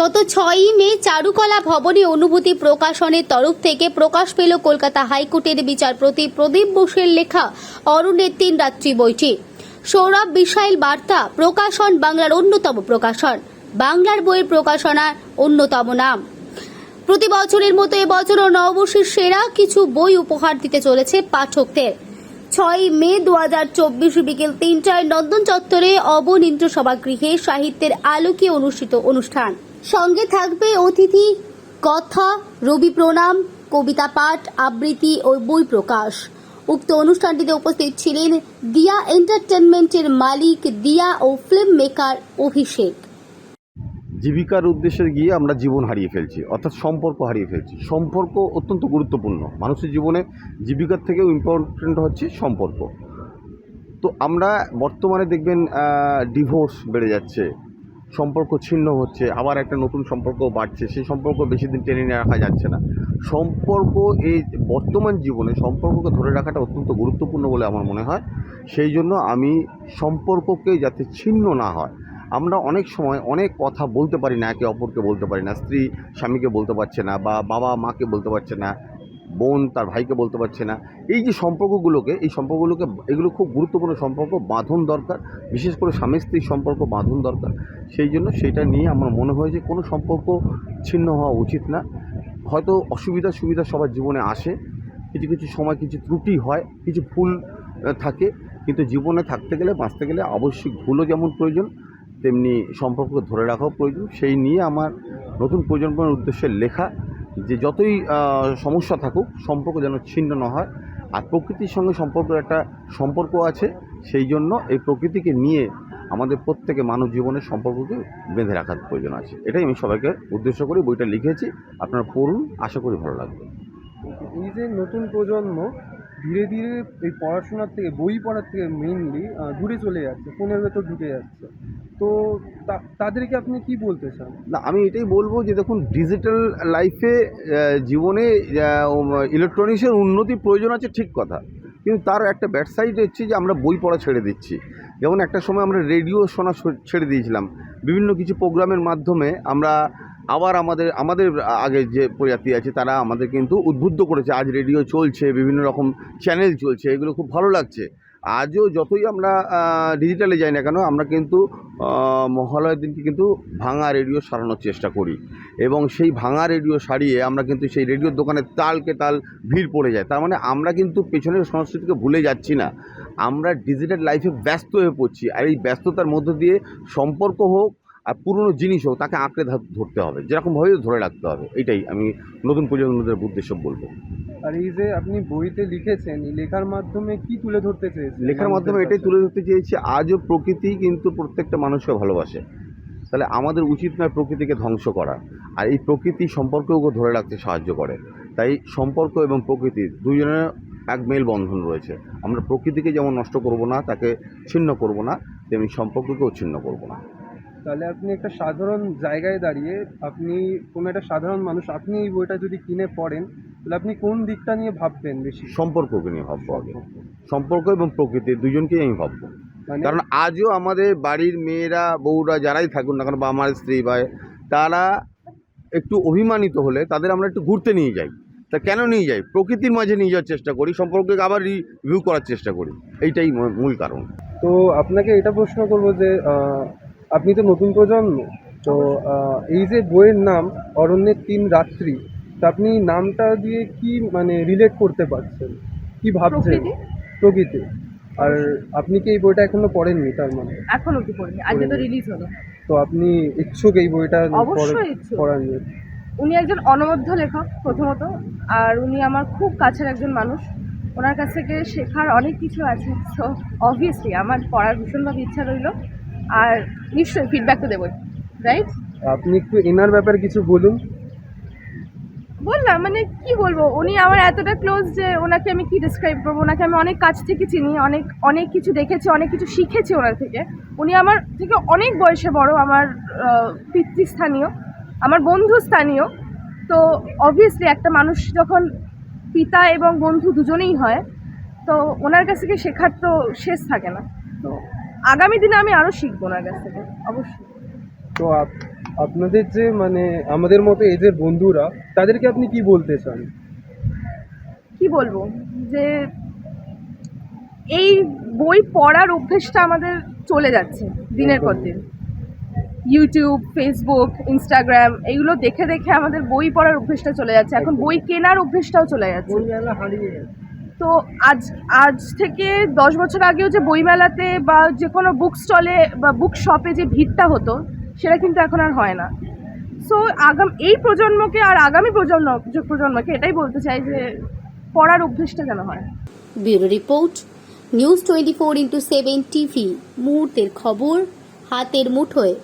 গত ছয়ই মে চারুকলা ভবনে অনুভূতি প্রকাশনের তরফ থেকে প্রকাশ পেল কলকাতা হাইকোর্টের বিচারপতি প্রদীপ বোসের লেখা অরুণের তিন রাত্রি বইটি। সৌরভ বিশাইল বার্তা, প্রকাশন বাংলার অন্যতম প্রকাশন। বাংলার বইয়ের প্রকাশনার অন্যতম নাম। প্রতি বছরের মতো এবছরও নববর্ষের সেরা কিছু বই উপহার দিতে চলেছে পাঠকদের। ছয় মে দু হাজার চব্বিশ বিকেল তিনটায় নন্দন চত্বরে অবনীন্দ্র সভাগৃহে সাহিত্যের আলোকে অনুষ্ঠিত অনুষ্ঠান। সঙ্গে থাকবে অতিথি, কথা, রবি প্রণাম, কবিতা পাঠ, আবৃত্তি ও বই প্রকাশ। উক্ত অনুষ্ঠানটিতে উপস্থিত ছিলেন দিয়া এন্টারটেনমেন্টের মালিক, দিয়া ও ফিল্ম মেকার অভিষেক। জীবিকার উদ্দেশ্যে গিয়ে আমরা জীবন হারিয়ে ফেলছি, অর্থাৎ সম্পর্ক হারিয়ে ফেলছি। সম্পর্ক অত্যন্ত গুরুত্বপূর্ণ। মানুষের জীবনে জীবিকার থেকেও ইম্পর্টেন্ট হচ্ছে সম্পর্ক। তো আমরা বর্তমানে দেখবেন ডিভোর্স বেড়ে যাচ্ছে। সম্পর্ক ছিন্ন হচ্ছে, আবার একটা নতুন সম্পর্ক বাড়ছে, সেই সম্পর্ক বেশি দিন টেনে নিয়ে রাখা যাচ্ছে না। সম্পর্ক এই বর্তমান জীবনে সম্পর্ককে ধরে রাখাটা অত্যন্ত গুরুত্বপূর্ণ বলে আমার মনে হয়। সেই জন্য আমি সম্পর্ককে যাতে ছিন্ন না হয়, আমরা অনেক সময় অনেক কথা বলতে পারি না, একে অপরকে বলতে পারি না, স্ত্রী স্বামীকে বলতে পারছে না বা বাবা মাকে বলতে পারছে না বোন তার ভাইকে বলতে পারছে না। এই যে সম্পর্কগুলোকে, এই সম্পর্কগুলোকে, এগুলো খুব গুরুত্বপূর্ণ সম্পর্ক, বাঁধন দরকার, বিশেষ করে স্বামী স্ত্রীর সম্পর্ক বাঁধন দরকার। সেই জন্য সেটা নিয়ে আমার মনে হয় যে কোনো সম্পর্ক ছিন্ন হওয়া উচিত না। হয়তো অসুবিধা সুবিধা সবার জীবনে আসে, কিছু কিছু সময় কিছু ত্রুটি হয়, কিছু ভুল থাকে, কিন্তু জীবনে থাকতে গেলে, বাঁচতে গেলে অবশ্যই ভুলও যেমন প্রয়োজন, তেমনি সম্পর্ককে ধরে রাখাও প্রয়োজন। সেই নিয়ে আমার নতুন প্রজন্মের উদ্দেশ্যে লেখা যে যতই সমস্যা থাকুক, সম্পর্ক যেন ছিন্ন না হয়, আর প্রকৃতির সঙ্গে সম্পর্কের একটা সম্পর্ক আছে, সেই জন্য এই প্রকৃতিকে নিয়ে আমাদের প্রত্যেকে মানব জীবনের সম্পর্ককে বেঁধে রাখার প্রয়োজন আছে। এটাই আমি সবাইকে উদ্দেশ্য করে বইটা লিখেছি। আপনারা পড়ুন, আশা করি ভালো লাগবে। এই যে নতুন প্রজন্ম ধীরে ধীরে এই পড়াশোনার থেকে, বই পড়ার থেকে মেইনলি দূরে চলে যাচ্ছে, ফোনের ভেতর ঢুকে যাচ্ছে। তো তাদেরকে আপনি কি বলতে চান? না, আমি এটাই বলব যে দেখুন ডিজিটাল লাইফে জীবনে ইলেকট্রনিক্সের উন্নতি প্রয়োজন আছে ঠিক কথা। কিন্তু তার একটা ব্যাড হচ্ছে যে আমরা বই পড়া ছেড়ে দিচ্ছি। যেমন একটা সময় আমরা রেডিও শোনা ছেড়ে দিয়েছিলাম। বিভিন্ন কিছু প্রোগ্রামের মাধ্যমে আমরা আবার আমাদের আমাদের আগে যে প্রজাতি আছে, তারা আমাদের কিন্তু উদ্বুদ্ধ করেছে। আজ রেডিও চলছে, বিভিন্ন রকম চ্যানেল চলছে, এগুলো খুব ভালো লাগছে। আজও যতই আমরা ডিজিটালে যাই না কেন, আমরা কিন্তু মহালয়ের দিনকে কিন্তু ভাঙা রেডিও সারানোর চেষ্টা করি। এবং সেই ভাঙা রেডিও সারিয়ে আমরা কিন্তু সেই রেডিওর দোকানে তালকে তাল ভিড় পড়ে যায়। তার মানে আমরা কিন্তু পেছনের সংস্কৃতিকে ভুলে যাচ্ছি না। আমরা ডিজিটাল লাইফে ব্যস্ত হয়ে পড়ছি। আর এই ব্যস্ততার মধ্য দিয়ে সম্পর্ক হোক আর পুরনো জিনিস হোক তাকে আঁকড়ে ধর- ধরতে হবে। যেরকমভাবে ধরে রাখতে হবে এটাই আমি নতুন প্রজন্মদের উদ্দেশ্য বলব। আর এই যে আপনি বইতে লিখেছেন লেখার মাধ্যমে কি তুলে ধরতে চেয়েছেন? লেখার মাধ্যমে এটাই তুলে ধরতে চেয়েছি আজও প্রকৃতি কিন্তু প্রত্যেকটা মানুষকে ভালোবাসে। তাহলে আমাদের উচিত নয় প্রকৃতিকে ধ্বংস করা। আর এই প্রকৃতি সম্পর্ককেও ধরে রাখতে সাহায্য করে। তাই সম্পর্ক এবং প্রকৃতি দুজনের এক মেল বন্ধন রয়েছে। আমরা প্রকৃতিকে যেমন নষ্ট করব না তাকে ছিন্ন করব না তেমনি সম্পর্ককেও ছিন্ন করব না। তাহলে আপনি একটা সাধারণ জায়গায় দাঁড়িয়ে আপনি কোনো একটা সাধারণ মানুষ আপনি এই বইটা যদি কিনে পড়েন তাহলে আপনি কোন দিকটা নিয়ে ভাববেন বেশি? সম্পর্ককে নিয়ে ভাববো আগে। সম্পর্ক এবং প্রকৃতি দুজনকেই আমি ভাববো। মানে কারণ আজও আমাদের বাড়ির মেয়েরা বউরা যারাই থাকুন না কেন বা আমার স্ত্রী বা তারা একটু অভিমানিত হলে তাদের আমরা একটু ঘুরতে নিয়ে যাই। তা কেন নিয়ে যাই? প্রকৃতির মাঝে নিয়ে যাওয়ার চেষ্টা করি সম্পর্কে আবার রিভিউ করার চেষ্টা করি। এইটাই মূল- কারণ। তো আপনাকে এটা প্রশ্ন করব যে আপনি তো নতুন প্রজন্ম। তো এই যে বইয়ের নাম অরণ্যের তিন রাত্রি তা আপনি নামটা দিয়ে কি মানে রিলেট করতে পারছেন? কি ভাবছেন? প্রকৃতি? আর আপনি কি এই বইটা এখনও পড়েননি তার মানে? এখন অব্দি পড়িনি। আজকে তো রিলিজ হলো। তো আপনি ইচ্ছুক এই বইটা। পড়ার নিয়ে উনি একজন অনবদ্য লেখক প্রথমত। আর উনি আমার খুব কাছের একজন মানুষ। ওনার কাছ থেকে শেখার অনেক কিছু আছে। সো অবভিয়াসলি আমার পড়ার ভীষণভাবে ইচ্ছা রইল। আর নিশ্চয়ই ফিডব্যাক তো দেবোই রাইট আপনি একটু এনার ব্যাপারে কিছু বলুন। বললাম মানে কি বলব উনি আমার এতটা ক্লোজ যে ওনাকে আমি কি ডিসক্রাইব করব? ওনাকে আমি অনেক কাছ থেকে চিনি অনেক অনেক কিছু দেখেছি অনেক কিছু শিখেছি ওনার থেকে। উনি আমার থেকে অনেক বয়সে বড় আমার পিতৃস্থানীয় আমার বন্ধু স্থানীয়। তো অবভিয়াসলি একটা মানুষ যখন পিতা এবং বন্ধু দুজনেই হয় তো ওনার কাছ থেকে শেখার তো শেষ থাকে না। আগামী দিনে আমি আরও শিখব না কাছ থেকে অবশ্যই। তো আপ- আপনাদের যে মানে আমাদের মতো এজের বন্ধুরা তাদেরকে আপনি কি বলতে চান? কি বলব? যে এই বই পড়ার অভ্যেসটা আমাদের চলে যাচ্ছে দিনের পর দিন। ইউটিউব ফেসবুক ইনস্টাগ্রাম এগুলো দেখে দেখে আমাদের বই পড়ার অভ্যেসটা চলে যাচ্ছে। এখন বই কেনার অভ্যেসটাও চলে যাচ্ছে। তো আজ আজ থেকে দশ বছর আগেও যে বইমেলাতে বা যে কোনো বুক স্টলে বা বুক শপে যে ভিড়টা হতো, সেটা কিন্তু এখন আর হয় না। সো আগাম, এই প্রজন্মকে আর আগামী প্রজন্ম, প্রজন্মকে এটাই বলতে চাই যে পড়ার অভ্যেসটা যেন হয়। Bureau report, news twenty four into seven TV, মুহূর্তের খবর, হাতের মুঠোয়।